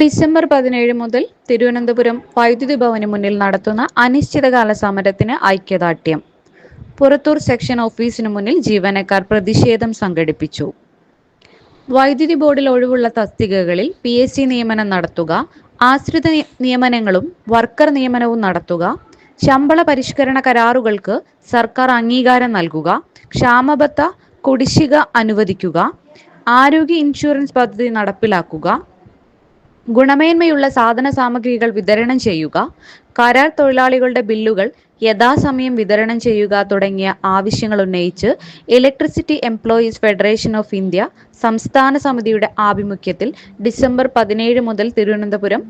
December പതിനേഴ് മുതൽ തിരുവനന്തപുരം വൈദ്യുതി ഭവന് മുന്നിൽ നടത്തുന്ന അനിശ്ചിതകാല സമരത്തിന് ഐക്യദാർഢ്യം. പുറത്തൂർ സെക്ഷൻ ഓഫീസിന് മുന്നിൽ ജീവനക്കാർ പ്രതിഷേധം സംഘടിപ്പിച്ചു. വൈദ്യുതി ബോർഡിൽ ഒഴിവുള്ള തസ്തികകളിൽ പി എസ് സി നിയമനം നടത്തുക ആശ്രിത നിയമനങ്ങളും വർക്കർ നിയമനവും നടത്തുക ശമ്പള പരിഷ്കരണ കരാറുകൾക്ക് സർക്കാർ അംഗീകാരം നൽകുക ക്ഷാമബത്ത കുടിശ്ശിക അനുവദിക്കുക ആരോഗ്യ ഇൻഷുറൻസ് പദ്ധതി നടപ്പിലാക്കുക ഗുണമേന്മയുള്ള സാധന സാമഗ്രികൾ വിതരണം ചെയ്യുക കരാർ തൊഴിലാളികളുടെ ബില്ലുകൾ യഥാസമയം വിതരണം ചെയ്യുക തുടങ്ങിയ ആവശ്യങ്ങൾ ഉന്നയിച്ച് electricity employees federation of India സംസ്ഥാന സമിതിയുടെ ആഭിമുഖ്യത്തിൽ ഡിസംബർ പതിനേഴ് മുതൽ തിരുവനന്തപുരം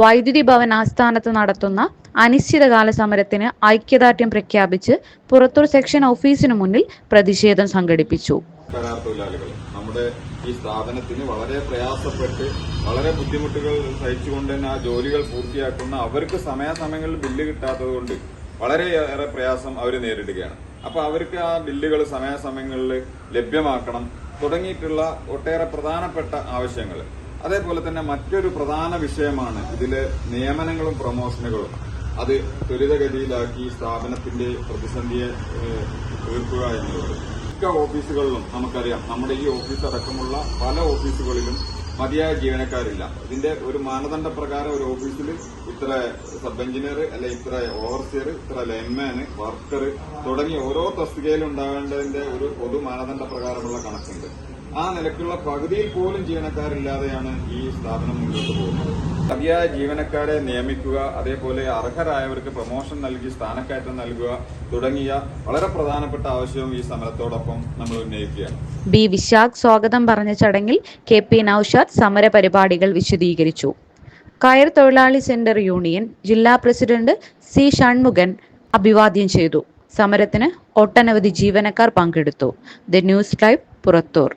വൈദ്യുതി ഭവൻ ആസ്ഥാനത്ത് നടത്തുന്ന അനിശ്ചിതകാല സമരത്തിന് ഐക്യദാർഢ്യം പ്രഖ്യാപിച്ച് പുറത്തൂർ സെക്ഷൻ ഓഫീസിനു മുന്നിൽ പ്രതിഷേധം സംഘടിപ്പിച്ചു. നമ്മുടെ ഈ സ്ഥാപനത്തിന് വളരെ പ്രയാസപ്പെട്ട് വളരെ ബുദ്ധിമുട്ടുകൾ സഹിച്ചുകൊണ്ട് തന്നെ ആ ജോലികൾ പൂർത്തിയാക്കുന്ന അവർക്ക് സമയാസമയങ്ങളിൽ ബില്ല് കിട്ടാത്തത് കൊണ്ട് വളരെയേറെ പ്രയാസം അവർ നേരിടുകയാണ്. അപ്പൊ അവർക്ക് ആ ബില്ലുകൾ സമയാസമയങ്ങളിൽ ലഭ്യമാക്കണം തുടങ്ങിയിട്ടുള്ള ഒട്ടേറെ പ്രധാനപ്പെട്ട ആവശ്യങ്ങൾ. അതേപോലെ തന്നെ മറ്റൊരു പ്രധാന വിഷയമാണ് ഇതിലെ നിയമനങ്ങളും പ്രൊമോഷനുകളും. അത് ത്വരിതഗതിയിലാക്കി സ്ഥാപനത്തിന്റെ പ്രതിസന്ധിയെ തീർക്കുക എന്നുള്ളത്. മിക്ക ഓഫീസുകളിലും നമുക്കറിയാം നമ്മുടെ ഈ ഓഫീസ് അടക്കമുള്ള പല ഓഫീസുകളിലും മതിയായ ജീവനക്കാരില്ല. ഇതിന്റെ ഒരു മാനദണ്ഡ പ്രകാരം ഒരു ഓഫീസിൽ ഇത്ര സബ് എഞ്ചിനീയർ അല്ലെ ഇത്ര ഓവർസിയർ ഇത്ര ലൈൻമാന് വർക്കർ തുടങ്ങി ഓരോ തസ്തികയിൽ ഉണ്ടാകേണ്ടതിന്റെ ഒരു പൊതു മാനദണ്ഡ പ്രകാരമുള്ള കണക്കുണ്ട്. ആ നിലക്കുള്ള പകുതിയിൽ പോലും ജീവനക്കാരില്ലാതെയാണ് ഈ സ്ഥാപനം മുന്നോട്ട് പോകുന്നത്. മതിയായ ജീവനക്കാരെ നിയമിക്കുക അതേപോലെ അർഹരായവർക്ക് പ്രൊമോഷൻ നൽകി സ്ഥാനക്കയറ്റം നൽകുക തുടങ്ങിയ വളരെ പ്രധാനപ്പെട്ട ആവശ്യവും ഈ സമരത്തോടൊപ്പം നമ്മൾ ഉന്നയിക്കുകയാണ്. ബി വിശാഖ് സ്വാഗതം പറഞ്ഞ ചടങ്ങിൽ കെ പി നൌഷാദ് സമര പരിപാടികൾ വിശദീകരിച്ചു. കയർ തൊഴിലാളി സെന്റർ യൂണിയൻ ജില്ലാ പ്രസിഡന്റ് സി ഷൺമുഖൻ അഭിവാദ്യം ചെയ്തു. സമരത്തിന് ഒട്ടനവധി ജീവനക്കാർ പങ്കെടുത്തു. The news live Purathur.